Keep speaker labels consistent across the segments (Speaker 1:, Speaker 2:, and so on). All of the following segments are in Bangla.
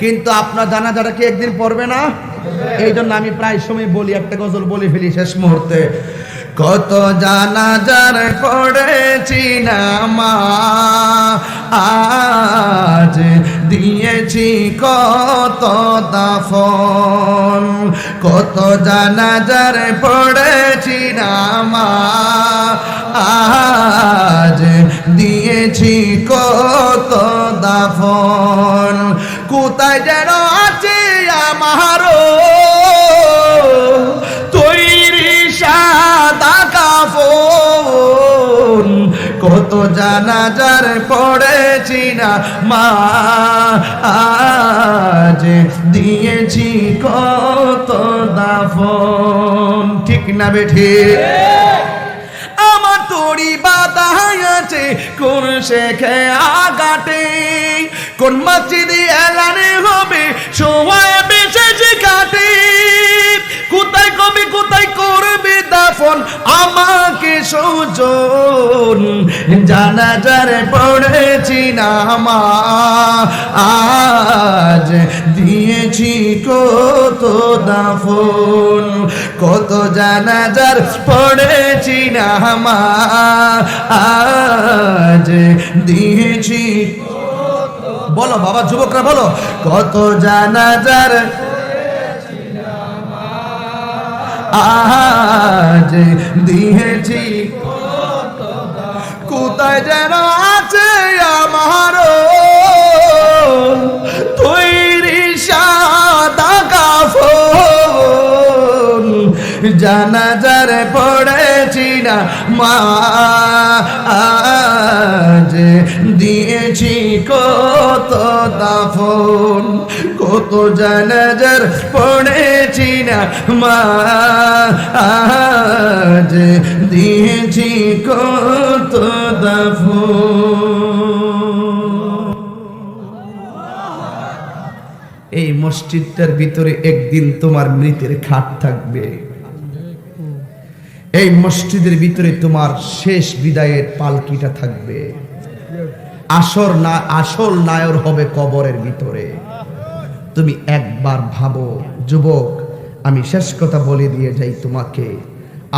Speaker 1: কিন্তু আপনার জানাজাটা কি একদিন পড়বে না? এই জন্য আমি প্রায় সময় বলি, একটা গজল বলে ফেলি শেষ মুহূর্তে। কত জানাজার পড়েছি না মা, আজ দিয়েছি কত দাফন। কত জানাজার পড়েছি না মা, আজ দিয়েছি কত দাফন। কোথায় যেন আছে আমারও। তৈরি সাদা কাফন, কত জানাজার পড়েছি না মা, আজ দিয়েছি কত দাফন। ঠিক না বেঠে? আমার তরি বাধা আছে, কোন শেখে আগাটে কোন মসজিদে এলানে হবে? সময় বিশেষ কাটে। কোথায় কবি, কোথায় করবে দাফন? আমাকে সৌজন জানাজারে পড়েছি না মা। আজ দিয়েছি কত দাফন? কত জানাজার পড়েছি না মা। আজ দিয়েছি বলো বাবা যুবকরা বলো। কত জানাজার আজ দিয়েছি। কোথায় যেন জানাজার পড়েছি না মা, আজ দিয়েছি কত দাফন, কত জানাজার পড়েছি না মা, আজ দিয়েছি কত এই মসজিদটার ভিতরে একদিন তোমার মৃতের খাট থাকবে। এই মসজিদের ভিতরে তোমার শেষ বিদায়ের পালকিটা থাকবে। আসর না, আসল নায়র হবে কবরের ভিতরে। তুমি একবার ভাবো, যুবক, আমি শেষ কথা বলে দিয়ে যাই তোমাকে।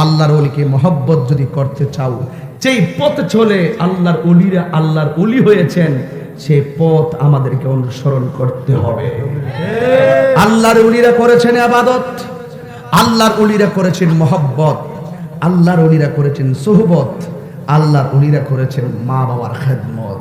Speaker 1: আল্লাহর অলিকে মহব্বত যদি করতে চাও, যেই পথ চলে আল্লাহর অলিরা আল্লাহর অলি হয়েছেন, সে পথ আমাদেরকে অনুসরণ করতে হবে। আল্লাহর অলিরা করেছেন আবাদত, আল্লাহর অলিরা করেছেন মহব্বত। আল্লাহর অলিরা করেছেন সোহবত আল্লাহর অলিরা করেছেন মা বাবার খেদমত।